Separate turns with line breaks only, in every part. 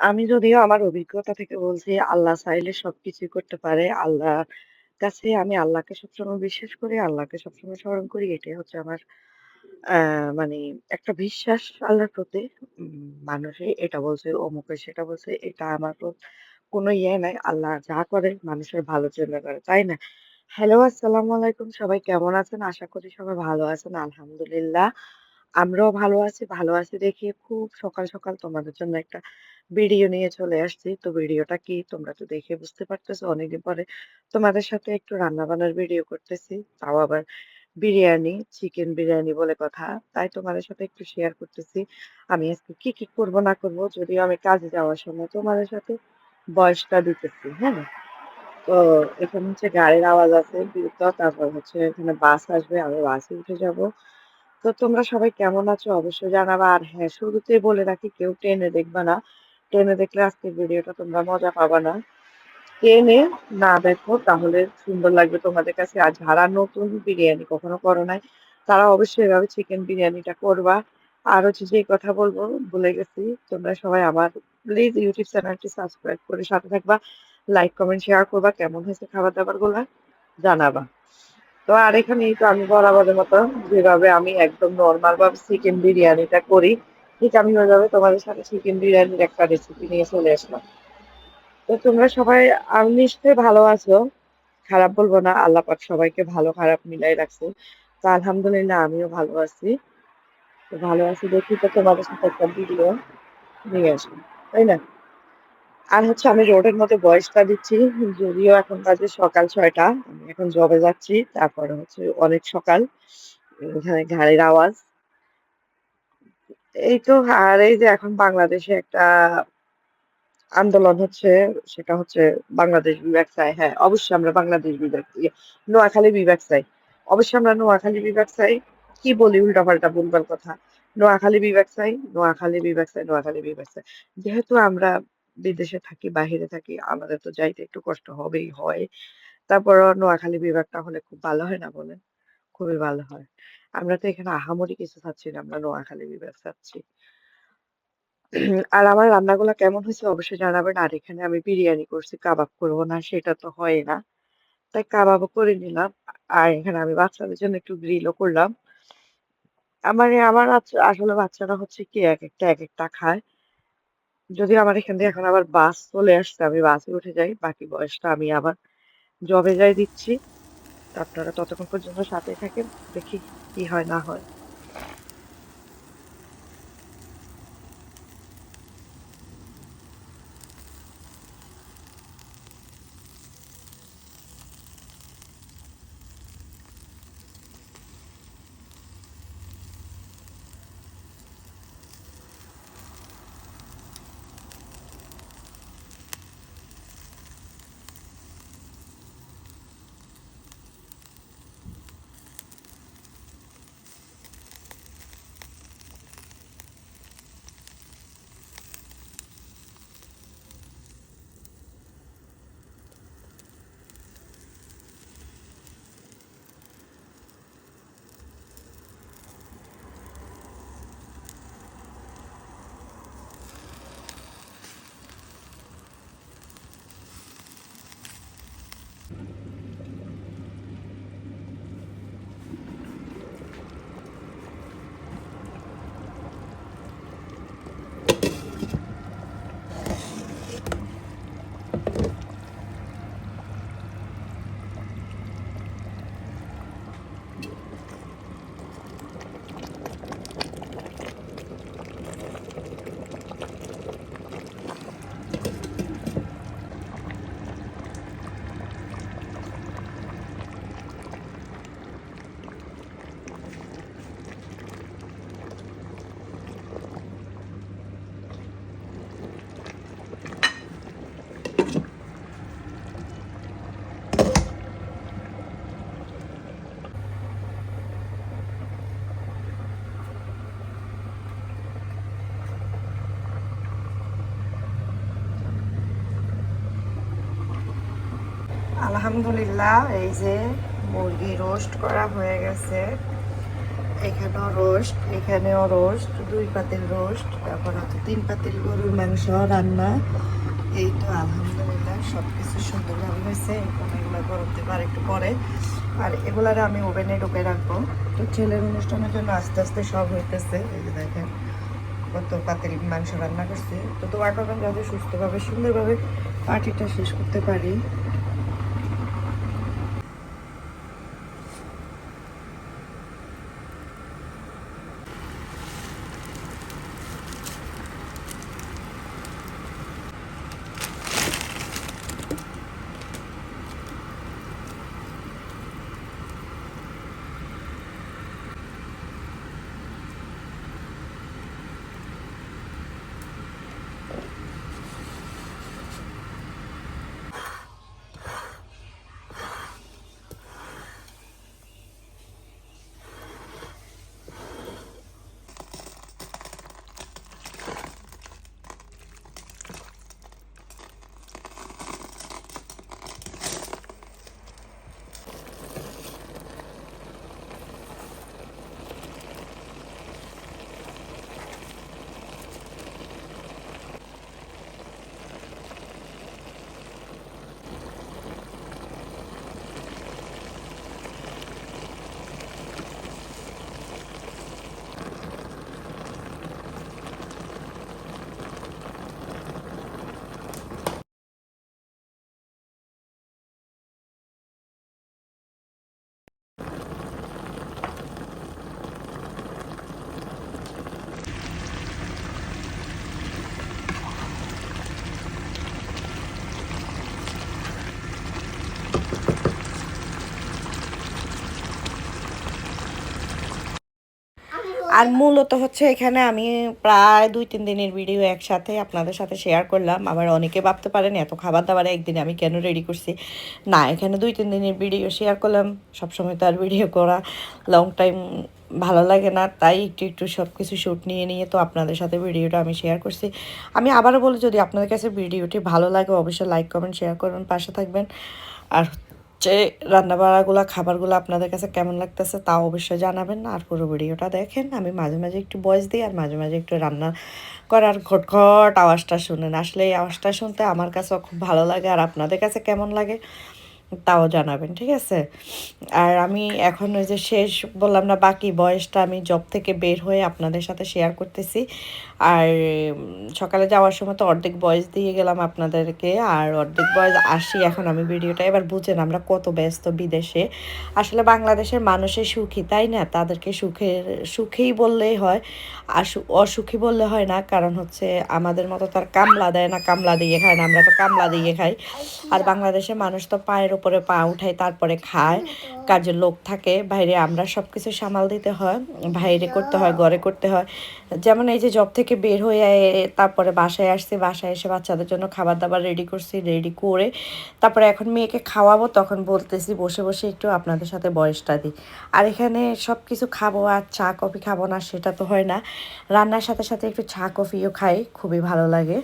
আমি যদিও আমার অভিজ্ঞতা থেকে বলছি আল্লাহ চাইলে সবকিছুই করতে পারে। আল্লাহ কাছে আমি আল্লাহকে সবসময় বিশ্বাস করি, আল্লাহকে সবসময় স্মরণ করি। এটাই হচ্ছে আমার মানে একটা বিশ্বাস আল্লাহর প্রতি। উম মানুষে এটা বলছে, অমুকে সেটা বলছে। এটা আমার তো কোনো ইয়ে নাই। আল্লাহ যা করে মানুষের ভালোর জন্য করে, তাই না? হ্যালো, আসসালামু আলাইকুম। সবাই কেমন আছেন? আশা করি সবাই ভালো আছেন। আলহামদুলিল্লাহ। আমরাও ভালো আছি। ভালো আছি দেখে খুব সকাল, সকাল তোমাদের জন্য একটা ভিডিও নিয়ে চলে আসছি। তো ভিডিওটা কি তোমরা তো দেখে বুঝতে পারতেছো অনেকদিন পরে তোমাদের সাথে একটু রান্না-বান্নার ভিডিও করতেছি। তাও আবার বিরিয়ানি, চিকেন বিরিয়ানি বলে কথা। তাই তোমাদের সাথে একটু শেয়ার করতেছি। আমি আজকে কি, কি করব না করব যদিও আমি কাজে যাওয়ার সময় তোমাদের সাথে ভয়েসটা দিতেছি, হ্যাঁ? তো এখানে হচ্ছে গাড়ির আওয়াজ আছে। তারপর হচ্ছে এখানে বাস আসবে। আমি বাসে উঠে যাব। তো তোমরা সবাই কেমন আছো অবশ্যই জানাবা। আর হ্যাঁ, শুরুতেই বলে রাখি কেউ টেনে দেখবা না। টেনে দেখলে আজকের ভিডিওটা তোমরা মজা পাবা না। টেনে না দেখো তাহলে সুন্দর লাগবে তোমাদের কাছে। আর যারা নতুন বিরিয়ানি কখনো করো নাই, তারা অবশ্যই এভাবে চিকেন বিরিয়ানিটা করবা। আর হচ্ছে যে কথা বলব ভুলে গেছি, তোমরা সবাই আমার প্লিজ ইউটিউব চ্যানেলটি সাবস্ক্রাইব করে সাথে থাকবা। লাইক, কমেন্ট, শেয়ার করবা। কেমন হয়েছে খাবার-দাবারগুলা জানাবা। তো আর এখানেই তো আমি বরাবরের মতো যেভাবে আমি একদম নরমাল ভাবে চিকেন বিরিয়ানিটা করি, ঠিক আমি ওইভাবে তোমাদের সাথে চিকেন বিরিয়ানির একটা রেসিপি নিয়ে চলে আসলাম। তো তোমরা সবাই আমি নিশ্চয়ই ভালো আছো। খারাপ বলব না। আল্লাহ পাক সবাইকে ভালো খারাপ মিলাই রাখছে। তো আলহামদুলিল্লাহ আমিও ভালো আছি। তো ভালো আছি দেখি তো তোমাদের সাথে একটা ভিডিও নিয়ে আসলাম। তাই না? আর হচ্ছে আমি রোডের মধ্যে ভয়েসটা দিচ্ছি। যদিও এখন বাজে সকাল ছয়টা আমি এখন জবে যাচ্ছি। তারপরে হচ্ছে অনেক সকাল। এখানে ঘাড়ের আওয়াজ। এই তো আর এই যে এখন বাংলাদেশে একটা আন্দোলন হচ্ছে, সেটা হচ্ছে বাংলাদেশ বিভাগ চাই। হ্যাঁ, অবশ্যই আমরা বাংলাদেশ বিভাগ নোয়াখালী বিভাগ চাই। অবশ্যই আমরা নোয়াখালী বিভাগ চাই। কি বলি উল্টাপাল্টা ভুলভাল কথা। নোয়াখালী বিভাগ চাই, নোয়াখালী বিভাগ চাই, নোয়াখালী বিভাগ চাই। যেহেতু আমরা বিদেশে থাকি, বাহিরে থাকি, আমাদের তো যাইতে একটু কষ্ট হবেই, হয়। তারপর নোয়াখালী বিভাগটা হলে খুব ভালো হয় না বলেন? খুবই ভালো হয়। আমরা তো এখানে আহামরি কিছু চাচ্ছি না। আমরা নোয়াখালী বিভাগ চাচ্ছি। আর আমার রান্নাগুলা কেমন হয়েছে অবশ্যই জানাবেন। আর এখানে আমি বিরিয়ানি করছি, কাবাব করব না সেটা তো হয়ই না। তাই কাবাবও করে নিলাম। আর এখানে আমি বাচ্চাদের জন্য একটু গ্রিলও করলাম। আমার আমার আসলে বাচ্চারা হচ্ছে কি এক একটা এক একটা খায়। যদিও আমার এখান থেকে এখন আবার বাস চলে আসছে। আমি বাসে উঠে যাই। বাকি বয়সটা আমি আবার জবে যাই দিচ্ছি। আপনারা ততক্ষণ পর্যন্ত সাথে থাকেন। দেখি কি হয় না হয়। আলহামদুলিল্লাহ, এই যে মুরগি রোস্ট করা হয়ে গেছে। এখানেও রোস্ট এখানেও রোস্ট দুই পাতিল রোস্ট তারপর তিন পাতিল গরুর মাংস রান্না এই তো আলহামদুলিল্লাহ সব কিছু সুন্দরভাবে হয়েছে এখন এগুলো গরম দেবো আর একটু পরে। আর এগুলার আমি ওভেনে ঢুকে রাখব। তো ছেলের অনুষ্ঠানের জন্য আস্তে আস্তে সব হইতেছে। এই যে দেখেন, কত পাতিল মাংস রান্না করছে। তো দোয়া করবেন যাতে সুস্থভাবে, সুন্দরভাবে পার্টিটা শেষ করতে পারি। আর মূলত হচ্ছে এখানে আমি প্রায় দুই, তিন দিনের ভিডিও একসাথে আপনাদের সাথে শেয়ার করলাম। আবার অনেকে ভাবতে পারেন, এত খাবার দাবার একদিনে আমি কেন রেডি করছি? না, এখানে দুই, তিন দিনের ভিডিও শেয়ার করলাম। সবসময় তো আর ভিডিও করা লং টাইম ভালো লাগে না। তাই একটু একটু সব কিছু শ্যুট নিয়ে নিয়ে তো আপনাদের সাথে ভিডিওটা আমি শেয়ার করছি। আমি আবারও বলি, যদি আপনাদের কাছে ভিডিওটি ভালো লাগে, অবশ্যই লাইক কমেন্ট শেয়ার করবেন পাশে থাকবেন। আর হচ্ছে রান্নাবাড়াগুলো, খাবারগুলো আপনাদের কাছে কেমন লাগতেছে তাও অবশ্যই জানাবেন আর পুরো ভিডিওটা দেখেন, আমি মাঝে মাঝে একটু বয়স দিই আর মাঝে মাঝে একটু রান্না করার ঘটঘট আওয়াজটা শুনেন। আসলে এই আওয়াজটা শুনতে আমার কাছেও খুব ভালো লাগে আর আপনাদের কাছে কেমন লাগে? তাও জানাবেন, ঠিক আছে? আর আমি এখন ওই যে শেষ বললাম না, বাকি বয়সটা আমি জব থেকে বের হয়ে আপনাদের সাথে শেয়ার করতেছি। আর সকালে যাওয়ার সময় তো অর্ধেক বয়স দিয়ে গেলাম আপনাদেরকে, আর অর্ধেক বয়স আসি এখন আমি ভিডিওটা। এবার বুঝেন আমরা কত ব্যস্ত বিদেশে। আসলে বাংলাদেশের মানুষের সুখী, তাই না? তাদেরকে সুখের সুখেই বললেই হয়, আর অসুখী বললে হয় না, কারণ হচ্ছে আমাদের মতো তার কামলা দেয় না, কামলা দিয়ে খায় না, আমরা তো কামলা দিয়ে খাই। আর বাংলাদেশের মানুষ তো পায়ের উপরে পা উঠায় তারপরে খায়। কাজের লোক থাকে বাইরে আমরা সব কিছু সামাল দিতে হয় বাইরে করতে হয় ঘরে করতে হয়। যেমন এই যে জব থেকে বের হয়ে তারপরে বাসায় আসছি বাসায় এসে বাচ্চাদের জন্য খাবার দাবার রেডি করছি রেডি করে তারপরে এখন মেয়েকে খাওয়াবো তখন বলতেছি বসে বসে একটু আপনাদের সাথে বয়সটা দিই। আর এখানে সব কিছু খাব আর চা কফি খাব না সেটা তো হয় না। রান্নার সাথে সাথে একটু চা কফিও খাই খুবই ভালো লাগে।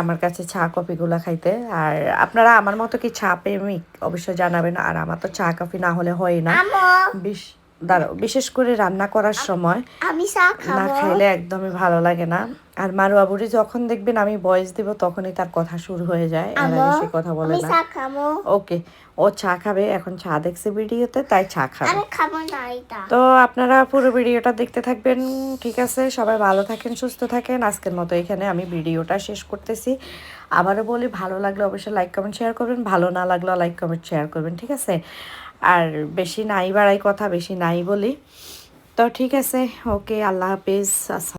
আমার কাছে চা কফিগুলো খাইতে। আর আপনারা আমার মতো কি চা প্রেমিক? অবশ্যই জানাবেন। আর আমার তো চা কফি না হলে হয় না। বিশ দাঁড়াও বিশেষ করে রান্না করার সময়
আমি চা
না খাইলে একদমই ভালো লাগে না। আর মারুয়াবুরি যখন দেখবেন আমি বয়স দিব তখনই তার কথা শুরু হয়ে যায়। এর সে কথা বলে না। ওকে ও চা খাবে এখন চা দেখছে ভিডিওতে তাই চা খাবে। তো আপনারা পুরো ভিডিওটা দেখতে থাকবেন ঠিক আছে? সবাই ভালো থাকেন সুস্থ থাকেন। আজকের মতো এখানে আমি ভিডিওটা শেষ করতেছি। আবারও বলি ভালো লাগলে অবশ্যই লাইক কমেন্ট শেয়ার করবেন। ভালো না লাগলেও লাইক কমেন্ট শেয়ার করবেন ঠিক আছে? আর বেশি নাই বাড়াই কথা বেশি নাই বলি। তো ঠিক আছে ওকে আল্লাহ হাফিজ আসসালাম